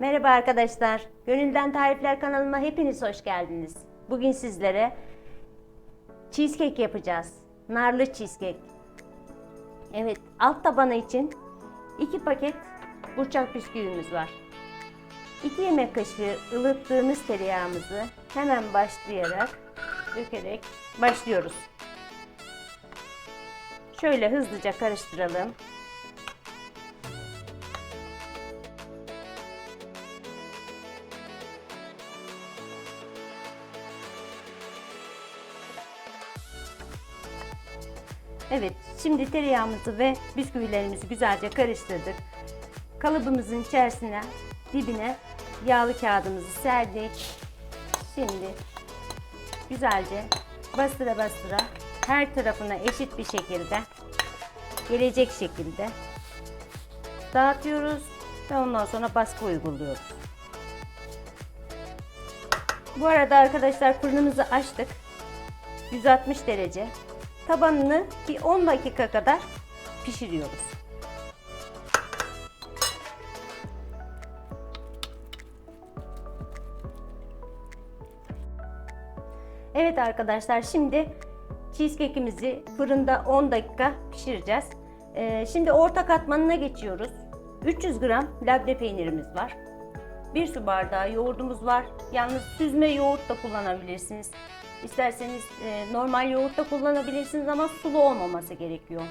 Merhaba arkadaşlar. Gönülden Tarifler kanalıma hepiniz hoş geldiniz. Bugün sizlere cheesecake yapacağız. Narlı cheesecake. Evet, alt tabanı için 2 paket burçak bisküvimiz var. 2 yemek kaşığı ılıttığımız tereyağımızı hemen başlayarak dökerek başlıyoruz. Şöyle hızlıca karıştıralım. Evet, şimdi tereyağımızı ve bisküvilerimizi güzelce karıştırdık. Kalıbımızın içerisine, dibine yağlı kağıdımızı serdik. Şimdi güzelce bastıra bastıra her tarafına eşit bir şekilde gelecek şekilde dağıtıyoruz ve ondan sonra baskı uyguluyoruz. Bu arada arkadaşlar fırınımızı açtık. 160 derece. Tabanını bir 10 dakika kadar pişiriyoruz. Evet arkadaşlar şimdi cheesecake'imizi fırında 10 dakika pişireceğiz. Ee, şimdi orta katmanına geçiyoruz. 300 gram labne peynirimiz var. 1 su bardağı yoğurdumuz var. Yalnız süzme yoğurt da kullanabilirsiniz. İsterseniz e, normal yoğurt da kullanabilirsiniz ama sulu olmaması gerekiyor.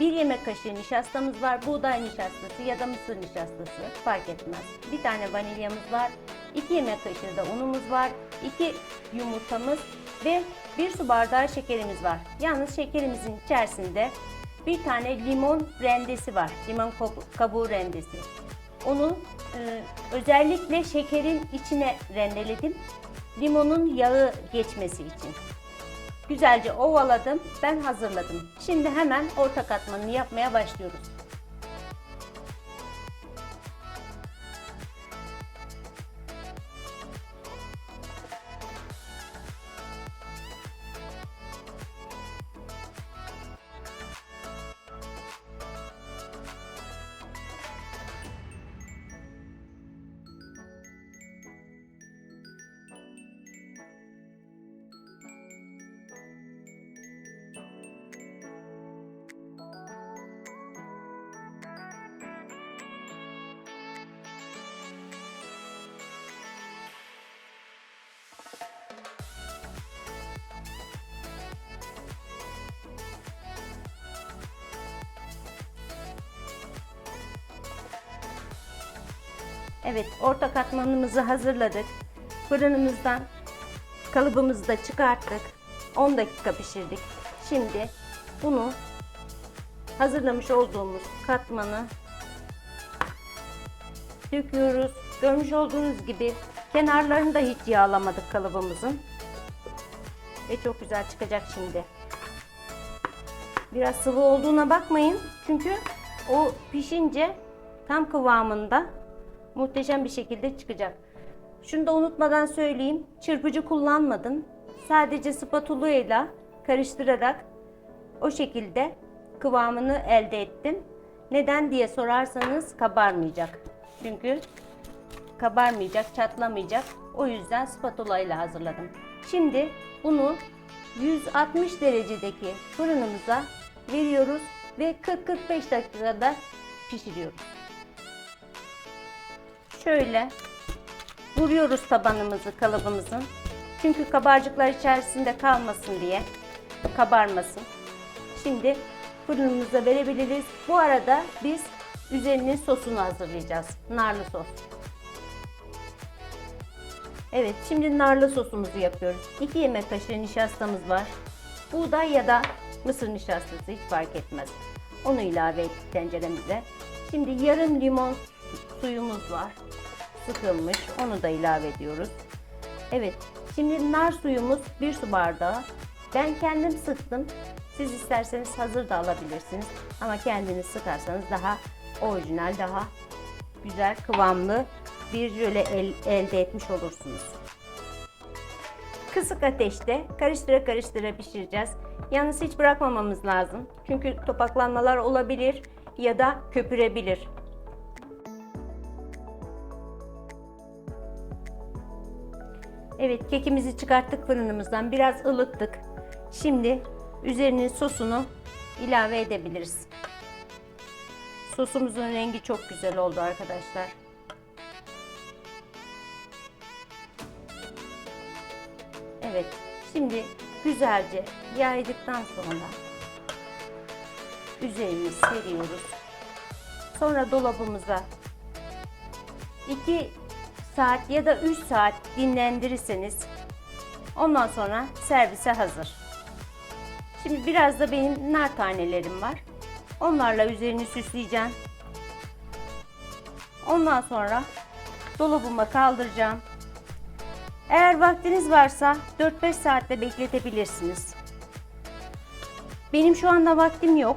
1 yemek kaşığı nişastamız var. Buğday nişastası ya da mısır nişastası fark etmez. Bir tane vanilyamız var. 2 yemek kaşığı da unumuz var. 2 yumurtamız ve 1 su bardağı şekerimiz var. Yalnız şekerimizin içerisinde bir tane limon rendesi var. Limon kabuğu rendesi. Onu e, özellikle şekerin içine rendeledim. Limonun yağı geçmesi için. Güzelce ovaladım. Ben hazırladım. Şimdi hemen orta katmanını yapmaya başlıyoruz. Evet, orta katmanımızı hazırladık. Fırınımızdan kalıbımızı da çıkarttık. 10 dakika pişirdik. Şimdi bunu hazırlamış olduğumuz katmanı döküyoruz. Görmüş olduğunuz gibi kenarlarını da hiç yağlamadık kalıbımızın. Ve çok güzel çıkacak şimdi. Biraz sıvı olduğuna bakmayın. Çünkü o pişince tam kıvamında muhteşem bir şekilde çıkacak. Şunu da unutmadan söyleyeyim. Çırpıcı kullanmadım. Sadece spatula ile karıştırarak o şekilde kıvamını elde ettim. Neden diye sorarsanız kabarmayacak. Çünkü kabarmayacak, çatlamayacak. O yüzden spatula ile hazırladım. Şimdi bunu 160 derecedeki fırınımıza veriyoruz ve 40-45 dakikada pişiriyoruz. Şöyle vuruyoruz tabanımızı kalıbımızın. Çünkü kabarcıklar içerisinde kalmasın diye kabarmasın. Şimdi fırınımıza verebiliriz. Bu arada biz üzerinin sosunu hazırlayacağız. Narlı sos. Evet, şimdi narlı sosumuzu yapıyoruz. 2 yemek kaşığı nişastamız var. Buğday ya da mısır nişastası hiç fark etmez. Onu ilave ettik tenceremize. Şimdi yarım limon suyumuz var. Sıkılmış. Onu da ilave ediyoruz. Evet. Şimdi nar suyumuz 1 su bardağı. Ben kendim sıktım. Siz isterseniz hazır da alabilirsiniz. Ama kendiniz sıkarsanız daha orijinal, daha güzel, kıvamlı bir jöle el, elde etmiş olursunuz. Kısık ateşte karıştıra karıştıra pişireceğiz. Yalnız hiç bırakmamamız lazım. Çünkü topaklanmalar olabilir ya da köpürebilir. Evet kekimizi çıkarttık fırınımızdan. Biraz ılıttık. Şimdi üzerine sosunu ilave edebiliriz. Sosumuzun rengi çok güzel oldu arkadaşlar. Evet. Şimdi güzelce yaydıktan sonra üzerine seriyoruz. Sonra dolabımıza 2 saat ya da 3 saat dinlendirirseniz ondan sonra servise hazır. Şimdi biraz da benim nar tanelerim var. Onlarla üzerini süsleyeceğim. Ondan sonra dolabıma kaldıracağım. Eğer vaktiniz varsa 4-5 saatte bekletebilirsiniz. Benim şu anda vaktim yok.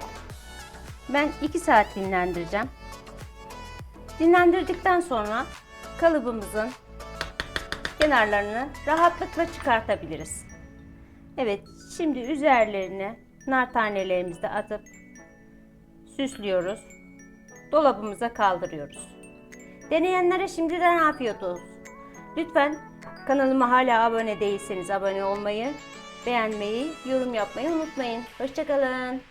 Ben 2 saat dinlendireceğim. Dinlendirdikten sonra kalıbımızın kenarlarını rahatlıkla çıkartabiliriz. Evet, şimdi üzerlerine nar tanelerimizi de atıp süslüyoruz. Dolabımıza kaldırıyoruz. Deneyenlere şimdiden afiyet olsun. Lütfen kanalıma hala abone değilseniz abone olmayı, beğenmeyi, yorum yapmayı unutmayın. Hoşçakalın.